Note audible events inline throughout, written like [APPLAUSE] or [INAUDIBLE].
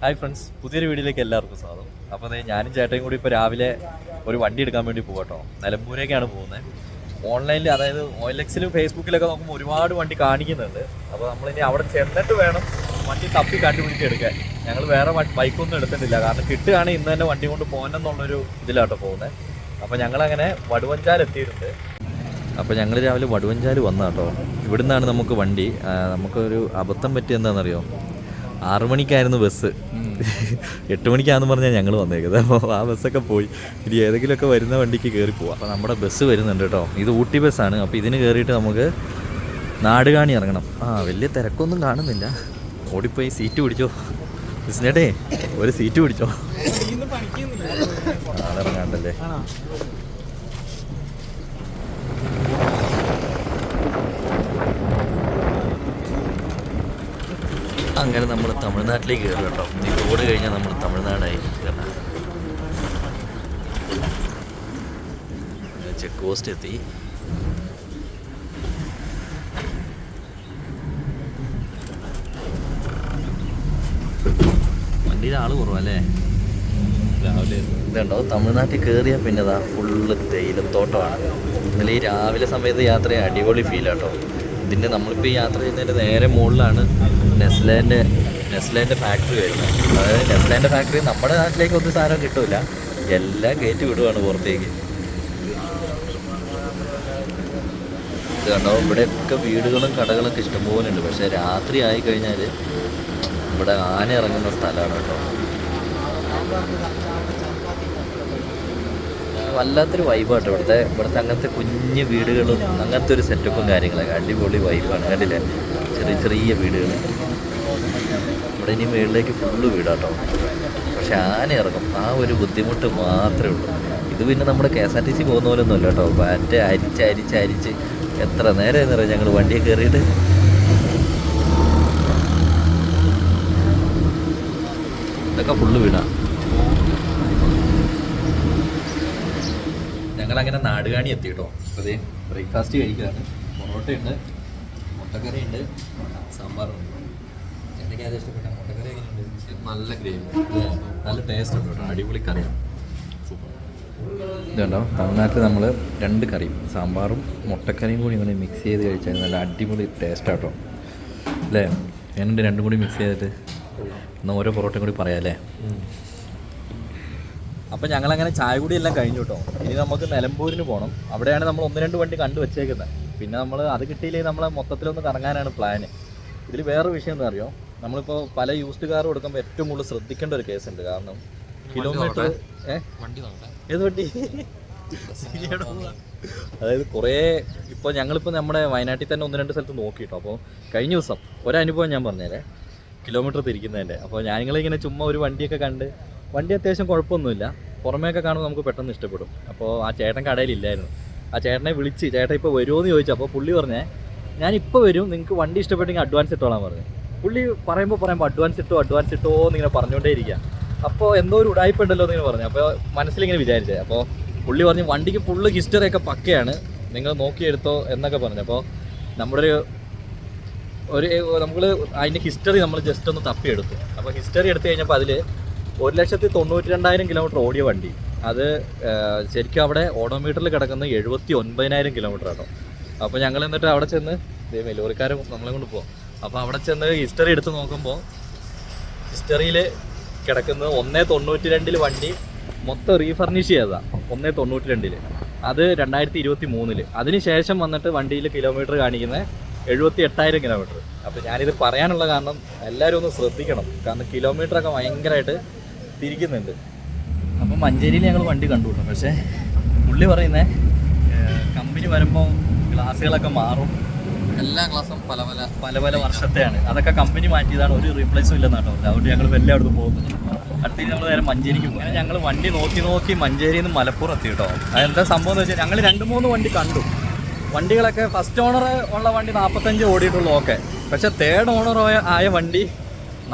Hi friends പുതിയൊരു വീഡിയോയിലേക്ക് എല്ലാവർക്കും സ്വാഗതം. അപ്പോൾ ഞാനും ചേട്ടയും കൂടി ഇപ്പോൾ രാവിലെ ഒരു വണ്ടി എടുക്കാൻ വേണ്ടി പോകട്ടോ നിലമ്പൂരേക്കാണ് പോകുന്നത്. ഓൺലൈനിൽ അതായത് ഓയിലെക്സിലും ഫേസ്ബുക്കിലൊക്കെ നോക്കുമ്പോൾ ഒരുപാട് വണ്ടി കാണിക്കുന്നുണ്ട്. അപ്പോൾ നമ്മളിനി അവിടെ ചെന്നിട്ട് വേണം വണ്ടി തപ്പി കണ്ടുപിടിച്ച് എടുക്കാൻ. ഞങ്ങൾ വേറെ ബൈക്കൊന്നും എടുത്തിട്ടില്ല. കാരണം കിട്ടുകയാണെങ്കിൽ ഇന്ന് തന്നെ വണ്ടി കൊണ്ട് പോകണമെന്നുള്ളൊരു ഇതിലാട്ടോ പോകുന്നത്. അപ്പോൾ ഞങ്ങളങ്ങനെ വടുവഞ്ചാൽ എത്തിയിട്ടുണ്ട്. അപ്പോൾ ഞങ്ങൾ രാവിലെ വടുവഞ്ചാൽ വന്നാട്ടോ ഇവിടുന്നാണ് നമുക്ക് വണ്ടി. നമുക്കൊരു അബദ്ധം പറ്റിയ എന്താണെന്നറിയോ ആറു മണിക്കായിരുന്നു ബസ്. എട്ട് മണിക്കാന്ന് പറഞ്ഞാൽ ഞങ്ങൾ വന്നേക്കുന്നത്. അപ്പോൾ ആ ബസ്സൊക്കെ പോയി. ഇനി ഏതെങ്കിലുമൊക്കെ വരുന്ന വണ്ടിക്ക് കയറി പോവാം. അപ്പോൾ നമ്മുടെ ബസ് വരുന്നുണ്ട് കേട്ടോ. ഇത് ഊട്ടി ബസ്സാണ്. അപ്പോൾ ഇതിന് കയറിയിട്ട് നമുക്ക് നാടുകാണി ഇറങ്ങണം. ആ വലിയ തിരക്കൊന്നും കാണുന്നില്ല. ഓടിപ്പോയി സീറ്റ് പിടിച്ചോ. ബിസ്നേട്ടേ ഒരു സീറ്റ് പിടിച്ചോ. ആളിറങ്ങാണ്ടല്ലേ അങ്ങനെ നമ്മൾ തമിഴ്നാട്ടിലേക്ക് കയറും കേട്ടോ. ഈ റോഡ് കഴിഞ്ഞാൽ നമ്മൾ തമിഴ്നാടായി. കയറണം ചെക്ക് പോസ്റ്റ് എത്തി. വണ്ടിയിൽ ആൾ കുറവല്ലേ രാവിലെ. ഇതുണ്ടോ? തമിഴ്നാട്ടിൽ കയറിയാൽ പിന്നെ ഫുള്ള് തേയിലത്തോട്ടമാണ്. ഇന്നലെ ഈ രാവിലെ സമയത്ത് യാത്ര അടിപൊളി ഫീലാട്ടോ ഇതിന്റെ നമ്മളിപ്പോൾ യാത്ര ചെയ്യുന്നതിന്റെ നേരെ മുകളിലാണ് നെസ്ലേന്റെ നെസ്ലേന്റെ ഫാക്ടറി വരുന്നത്. അതായത് നെസ്ലേന്റെ ഫാക്ടറി നമ്മുടെ നാട്ടിലേക്ക് ഒന്നും സാധനം കിട്ടില്ല എല്ലാം കയറ്റി വിടുവാണ് പുറത്തേക്ക്. ഇത് കണ്ടോ? ഇവിടെയൊക്കെ വീടുകളും കടകളൊക്കെ ഇഷ്ടംപോലെ ഉണ്ട് പക്ഷേ രാത്രി ആയി കഴിഞ്ഞാൽ ഇവിടെ ആന ഇറങ്ങുന്ന സ്ഥലമാണ് കേട്ടോ. വല്ലാത്തൊരു വൈബാട്ടോ ഇവിടുത്തെ. ഇവിടുത്തെ അങ്ങനത്തെ കുഞ്ഞു വീടുകളും അങ്ങനത്തെ ഒരു സെറ്റപ്പും കാര്യങ്ങളൊക്കെ അടിപൊളി വൈബാണ് കണ്ടില്ലേ? ചെറിയ ചെറിയ വീടുകൾ ഇവിടെ ഇനി മുകളിലേക്ക് ഫുള്ള് വീടാട്ടോ. പക്ഷെ ആന ഇറങ്ങും. ആ ഒരു ബുദ്ധിമുട്ട് മാത്രമേ ഉള്ളൂ. ഇത് പിന്നെ നമ്മുടെ K S R T C പോകുന്ന പോലെ ഒന്നുമല്ല കേട്ടോ. ബാറ്റ് അരിച്ച് അരിച്ച് അരിച്ച്. എത്ര നേരം എന്നറിയാം ഞങ്ങൾ വണ്ടിയെ കയറിയിട്ട് ഇതൊക്കെ ഫുള്ള് ഞങ്ങളങ്ങനെ നാടുകാണി എത്തി കേട്ടോ അതെ ബ്രേക്ക്ഫാസ്റ്റ് കഴിക്കുകയാണ്. പൊറോട്ടയുണ്ട് മുട്ടക്കറി ഉണ്ട് സാമ്പാറുണ്ട്. എനിക്ക് അത് ഇഷ്ടപ്പെട്ട മുട്ടക്കറി എങ്ങനെയുണ്ട്? നല്ല ഗ്രേവി. നല്ല ടേസ്റ്റ് ഉണ്ട് കേട്ടോ. അടിപൊളി കറിയാണ് സൂപ്പർ. ഇതുണ്ടോ തമിഴ്നാട്ടിൽ നമ്മൾ രണ്ട് കറിയും സാമ്പാറും മുട്ടക്കറിയും കൂടി ഇങ്ങനെ മിക്സ് ചെയ്ത് കഴിച്ചാൽ നല്ല അടിപൊളി ടേസ്റ്റ് ആട്ടോ. അല്ലേ? ഞാനുണ്ട് രണ്ടും കൂടി മിക്സ് ചെയ്തിട്ട്? എന്നാൽ ഓരോ പൊറോട്ടയും കൂടി പറയാം അല്ലേ? അപ്പം ഞങ്ങളങ്ങനെ ചായ കൂടി എല്ലാം കഴിഞ്ഞു കേട്ടോ ഇനി നമുക്ക് നിലമ്പൂരിന് പോകണം അവിടെയാണ് നമ്മൾ ഒന്ന് രണ്ട് വണ്ടി കണ്ടു വെച്ചേക്കുന്നത് പിന്നെ നമ്മൾ അത് കിട്ടിയില്ലെങ്കിൽ നമ്മളെ മൊത്തത്തിലൊന്ന് കറങ്ങാനാണ് പ്ലാന് ഇതിൽ വേറെ വിഷയം എന്താ അറിയോ? നമ്മളിപ്പോൾ പല യൂസ്ഡ് കാർ കൊടുക്കുമ്പോൾ ഏറ്റവും കൂടുതൽ ശ്രദ്ധിക്കേണ്ട ഒരു കേസ് ഉണ്ട്. കാരണം കിലോമീറ്റർ ഏത് വണ്ടി? അതായത് കുറേ ഇപ്പോൾ ഞങ്ങളിപ്പോൾ നമ്മുടെ വയനാട്ടിൽ തന്നെ ഒന്ന് രണ്ട് സ്ഥലത്ത് നോക്കിയിട്ടോ അപ്പോൾ കഴിഞ്ഞ ദിവസം ഒരനുഭവം ഞാൻ പറഞ്ഞേരെ. കിലോമീറ്റർ തിരിക്കുന്നതിന്റെ അപ്പോൾ ഞാനിങ്ങളിങ്ങനെ ചുമ്മാ ഒരു വണ്ടിയൊക്കെ കണ്ട് വണ്ടി അത്യാവശ്യം കുഴപ്പമൊന്നുമില്ല. പുറമേയൊക്കെ കാണുമ്പോൾ നമുക്ക് പെട്ടെന്ന് ഇഷ്ടപ്പെടും. അപ്പോൾ ആ ചേട്ടൻ കടയിലില്ലായിരുന്നു. ആ ചേട്ടനെ വിളിച്ച് ചേട്ടൻ ഇപ്പോൾ വരുമോ എന്ന് ചോദിച്ചു. അപ്പോൾ പുള്ളി പറഞ്ഞേ ഞാൻ ഇപ്പോൾ വരും. നിങ്ങൾക്ക് വണ്ടി ഇഷ്ടപ്പെട്ടെങ്കിൽ അഡ്വാൻസ് ഇട്ടോളാൻ പറഞ്ഞു. പുള്ളി പറയുമ്പോൾ പറയുമ്പോൾ അഡ്വാൻസ് ഇട്ടോ അഡ്വാൻസ് ഇട്ടോ എന്നിങ്ങനെ പറഞ്ഞുകൊണ്ടേ ഇരിക്കുക അപ്പോൾ എന്തോ ഒരു ഉടായ്പ ഉണ്ടല്ലോ എന്നിങ്ങനെ പറഞ്ഞു. അപ്പോൾ മനസ്സിലിങ്ങനെ വിചാരിച്ചത് അപ്പോൾ പുള്ളി പറഞ്ഞു വണ്ടിക്ക് ഫുള്ള് ഹിസ്റ്ററിയൊക്കെ പക്കയാണ്. നിങ്ങൾ നോക്കിയെടുത്തോ എന്നൊക്കെ പറഞ്ഞു. അപ്പോൾ നമ്മുടെ ഒരു ഒരു നമ്മൾ അതിന്റെ ഹിസ്റ്ററി നമ്മൾ ജസ്റ്റ് ഒന്ന് തപ്പിയെടുത്തു. അപ്പോൾ ഹിസ്റ്ററി എടുത്തു കഴിഞ്ഞപ്പോൾ അതിൽ ഒരു ലക്ഷത്തി തൊണ്ണൂറ്റി രണ്ടായിരം കിലോമീറ്റർ ഓടിയ വണ്ടി. അത് ശരിക്കും അവിടെ ഓഡോമീറ്ററിൽ കിടക്കുന്ന എഴുപത്തി ഒൻപതിനായിരം കിലോമീറ്റർ ആട്ടോ അപ്പോൾ ഞങ്ങൾ എന്നിട്ട് അവിടെ ചെന്ന് ദൈവം ലോറിക്കാരും നമ്മളെ കൊണ്ട് പോകാം അപ്പോൾ അവിടെ ചെന്ന് ഹിസ്റ്ററി എടുത്ത് നോക്കുമ്പോൾ ഹിസ്റ്ററിയിൽ കിടക്കുന്ന ഒന്നേ തൊണ്ണൂറ്റി രണ്ടിൽ വണ്ടി മൊത്തം റീഫർണിഷ് ചെയ്തതാണ് ഒന്നേ തൊണ്ണൂറ്റി രണ്ടിൽ അത് രണ്ടായിരത്തി ഇരുപത്തി മൂന്നിൽ അതിന് ശേഷം വന്നിട്ട് വണ്ടിയിൽ കിലോമീറ്റർ കാണിക്കുന്നത് എഴുപത്തി എട്ടായിരം കിലോമീറ്റർ അപ്പോൾ ഞാനിത് പറയാനുള്ള കാരണം എല്ലാവരും ഒന്ന് ശ്രദ്ധിക്കണം. കാരണം കിലോമീറ്ററൊക്കെ ഭയങ്കരമായിട്ട് തിരിക്കുന്നുണ്ട് അപ്പം മഞ്ചേരിയിൽ ഞങ്ങൾ വണ്ടി കണ്ടു പക്ഷേ പുള്ളി പറയുന്നേ കമ്പനി വരുമ്പോൾ ഗ്ലാസ്സുകളൊക്കെ മാറും. എല്ലാ ഗ്ലാസും പല പല പല പല വർഷത്തെയാണ്. അതൊക്കെ കമ്പനി മാറ്റിയതാണ്. ഒരു റീപ്ലേസും ഇല്ലെന്നാട്ടോ കേട്ടോ അതുകൊണ്ട് ഞങ്ങൾ വലിയ അവിടുന്ന് പോകുന്നത് അടുത്തേക്ക് നമ്മൾ നേരെ മഞ്ചേരിക്ക് പോകും ഞങ്ങൾ വണ്ടി നോക്കി നോക്കി മഞ്ചേരിയിൽ നിന്ന് മലപ്പുറം എത്തി കേട്ടോ. അതെന്താ സംഭവം എന്ന് വെച്ചാൽ ഞങ്ങൾ രണ്ട് മൂന്ന് വണ്ടി കണ്ടു. വണ്ടികളൊക്കെ ഫസ്റ്റ് ഓണർ ഉള്ള വണ്ടി നാൽപ്പത്തഞ്ച് ഓടിയിട്ടുള്ളൂ ഓക്കെ പക്ഷേ തേർഡ് ഓണർ ആയ വണ്ടി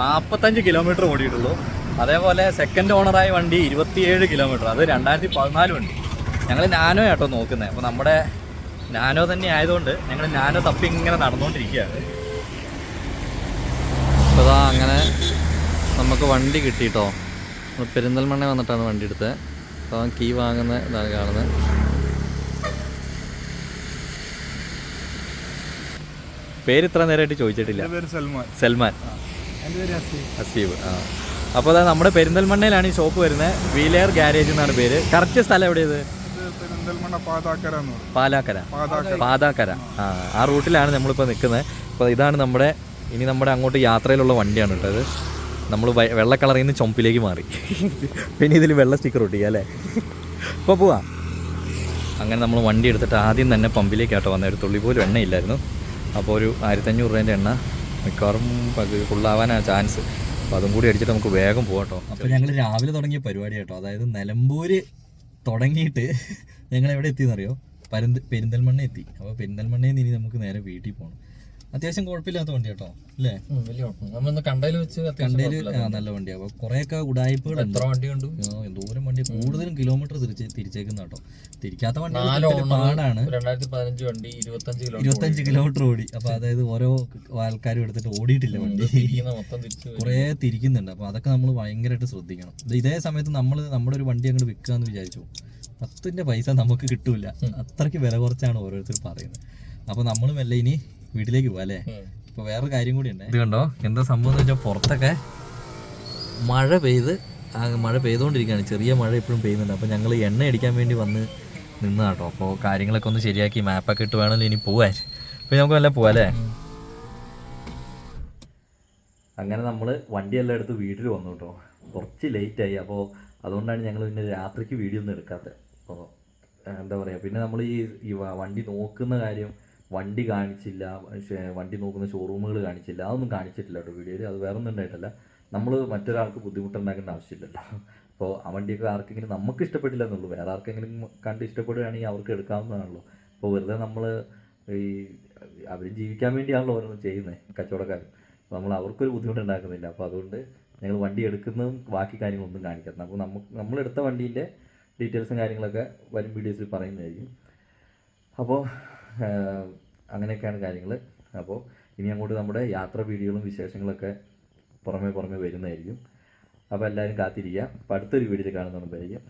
നാൽപ്പത്തഞ്ച് കിലോമീറ്റർ ഓടിയിട്ടുള്ളൂ. അതേപോലെ സെക്കൻഡ് ഓണറായ വണ്ടി ഇരുപത്തിയേഴ് കിലോമീറ്റർ അത് രണ്ടായിരത്തി പതിനാല് വണ്ടി. ഞങ്ങൾ നാനോ ആട്ടോ നോക്കുന്നത് അപ്പോൾ നമ്മുടെ നാനോ തന്നെ ആയതുകൊണ്ട് ഞങ്ങൾ നാനോ തപ്പി ഇങ്ങനെ നടന്നുകൊണ്ടിരിക്കുകയാണ് അപ്പോൾ അതാ അങ്ങനെ നമുക്ക് വണ്ടി കിട്ടിയിട്ടോ നമ്മൾ പെരിന്തൽമണ്ണ വന്നിട്ടാണ് വണ്ടി എടുത്തത് അപ്പോൾ കീ വാങ്ങുന്ന ഇതാണ് കാണുന്നത് പേര് ഇത്ര നേരമായിട്ട് ചോദിച്ചിട്ടില്ല. സൽമാൻ. സൽമാൻ. അസീബ് ആ. അപ്പോൾ അതാ നമ്മുടെ പെരിന്തൽമണ്ണയിലാണ് ഈ ഷോപ്പ് വരുന്നത് വീലെയർ ഗാരേജ് എന്നാണ് പേര്. കറക്റ്റ് സ്ഥലം എവിടെയത്? പാലാക്കര. പാതാക്കര. ആ. ആ റൂട്ടിലാണ് നമ്മളിപ്പോൾ നിൽക്കുന്നത് അപ്പോൾ ഇതാണ് നമ്മുടെ ഇനി നമ്മുടെ അങ്ങോട്ട് യാത്രയിലുള്ള വണ്ടിയാണ് കേട്ടത് നമ്മൾ വെള്ള കളറിൽ നിന്ന് ചുമപ്പിലേക്ക് മാറി. പിന്നെ ഇതിൽ വെള്ള സ്റ്റിക്കർ ഒട്ടിക്കുക അല്ലേ? ഇപ്പോൾ പോവാം. അങ്ങനെ നമ്മൾ വണ്ടി എടുത്തിട്ട് ആദ്യം തന്നെ പമ്പിലേക്ക് ആട്ടോ വന്നത് ഒരു തുള്ളി പോലും എണ്ണയില്ലായിരുന്നു. അപ്പോൾ ഒരു ആയിരത്തഞ്ഞൂറ് രൂപേന്റെ എണ്ണ മിക്കവാറും ഫുള്ളാവാനാണ് ചാൻസ് അപ്പോൾ അതും കൂടി അടിച്ചിട്ട് നമുക്ക് വേഗം പോകാം കേട്ടോ. അപ്പോൾ ഞങ്ങൾ രാവിലെ തുടങ്ങിയ പരിപാടി കേട്ടോ. അതായത് നിലമ്പൂര് തുടങ്ങിയിട്ട് ഞങ്ങൾ എവിടെ എത്തിയെന്നറിയോ? പരന്ത് പെരിന്തൽമണ്ണ എത്തി. അപ്പോൾ പെരിന്തൽമണ്ണയിൽ നിന്ന് ഇനി നമുക്ക് നേരെ വീട്ടിൽ പോകണം അത്യാവശ്യം കുഴപ്പമില്ലാത്ത വണ്ടി കേട്ടോ അല്ലേ? കണ്ടതിൽ വെച്ച്. ആ, നല്ല വണ്ടിയാണ് അപ്പോൾ കുറേയൊക്കെ ഉടായ്പകൾ എത്ര വണ്ടി കണ്ടു? എന്തോരം വണ്ടി. കൂടുതലും കിലോമീറ്റർ തിരിച്ച് തിരിച്ചേക്കുന്ന കേട്ടോ. തിരിക്കാത്ത വണ്ടി പാടാണ്. വണ്ടി ഇരുപത്തഞ്ച് കിലോ ഇരുപത്തഞ്ച് കിലോമീറ്റർ ഓടി. അപ്പൊ അതായത് ഓരോ ആൾക്കാരും എടുത്തിട്ട് ഓടിയിട്ടില്ല വണ്ടി. കുറേ തിരിക്കുന്നുണ്ട്. അപ്പോൾ അതൊക്കെ നമ്മൾ ഭയങ്കരമായിട്ട് ശ്രദ്ധിക്കണം. ഇതേ സമയത്ത് നമ്മൾ നമ്മുടെ ഒരു വണ്ടി അങ്ങോട്ട് വിൽക്കുക എന്ന് വിചാരിച്ചു. പത്തിന്റെ പൈസ നമുക്ക് കിട്ടൂല. അത്രയ്ക്ക് വില കുറച്ചാണ് ഓരോരുത്തർ പറയുന്നത്. അപ്പോൾ നമ്മൾ മെല്ലെ ഇനി വീട്ടിലേക്ക് അല്ലേ? ഉം. വേറെ കാര്യം കൂടി ഉണ്ട്. ഇത് കണ്ടോ? എന്താ സംഭവം എന്ന് വെച്ചാൽ പുറത്തൊക്കെ മഴ പെയ്ത് ആ മഴ പെയ്തുകൊണ്ടിരിക്കുകയാണ്. ചെറിയ മഴ ഇപ്പോഴും പെയ്യുന്നുണ്ട്. അപ്പോൾ ഞങ്ങൾ എണ്ണ അടിക്കാൻ വേണ്ടി വന്ന് നിന്നാട്ടോ അപ്പോൾ കാര്യങ്ങളൊക്കെ ഒന്ന് ശരിയാക്കി മാപ്പൊക്കെ ഇട്ട് വേണമല്ലോ ഇനി പോവാൻ അപ്പോൾ നമുക്ക് നല്ല പോവാല്ലേ അങ്ങനെ നമ്മൾ വണ്ടിയെല്ലാം എടുത്ത് വീട്ടിൽ വന്നു കേട്ടോ. കുറച്ച് ലേറ്റായി. അപ്പോൾ അതുകൊണ്ടാണ് ഞങ്ങൾ പിന്നെ രാത്രിക്ക് വീഡിയോ ഒന്നും എടുക്കാത്തത് അപ്പോൾ എന്താ പറയുക പിന്നെ നമ്മൾ ഈ വണ്ടി നോക്കുന്ന കാര്യം വണ്ടി കാണിച്ചില്ല വണ്ടി നോക്കുന്ന ഷോറൂമുകൾ കാണിച്ചില്ല. അതൊന്നും കാണിച്ചിട്ടില്ല കേട്ടോ വീഡിയോയിൽ അത് വേറെ ഒന്നും ഉണ്ടായിട്ടല്ല. നമ്മൾ മറ്റൊരാൾക്ക് ബുദ്ധിമുട്ടുണ്ടാക്കേണ്ട ആവശ്യമില്ലല്ലോ. [LAUGHS] അപ്പോൾ ആ വണ്ടിയൊക്കെ ആർക്കെങ്കിലും നമുക്ക് ഇഷ്ടപ്പെട്ടില്ല എന്നുള്ളൂ. വേറെ ആർക്കെങ്കിലും കണ്ട് ഇഷ്ടപ്പെടുകയാണെങ്കിൽ അവർക്ക് എടുക്കാവുന്നതാണല്ലോ. അപ്പോൾ വെറുതെ നമ്മൾ ഈ അവർ ജീവിക്കാൻ വേണ്ടിയാണല്ലോ ഓരോന്ന് ചെയ്യുന്നത് കച്ചവടക്കാർ അപ്പോൾ നമ്മൾ അവർക്കൊരു ബുദ്ധിമുട്ടുണ്ടാക്കുന്നില്ല. അപ്പോൾ അതുകൊണ്ട് ഞങ്ങൾ വണ്ടി എടുക്കുന്നതും ബാക്കി കാര്യങ്ങളൊന്നും കാണിക്കുന്നത് അപ്പോൾ നമുക്ക് നമ്മളെടുത്ത വണ്ടീന്റെ ഡീറ്റെയിൽസും കാര്യങ്ങളൊക്കെ വരും വീഡിയോസിൽ പറയുന്നതായിരിക്കും. അപ്പോൾ അങ്ങനെയൊക്കെയാണ് കാര്യങ്ങൾ അപ്പോൾ ഇനി അങ്ങോട്ട് നമ്മുടെ യാത്ര വീഡിയോകളും വിശേഷങ്ങളൊക്കെ പുറമേ പുറമേ വരുന്നതായിരിക്കും. അപ്പോൾ എല്ലാവരും കാത്തിരിക്കുക. അപ്പോൾ അടുത്തൊരു വീഡിയോയിൽ കാണുന്നതായിരിക്കും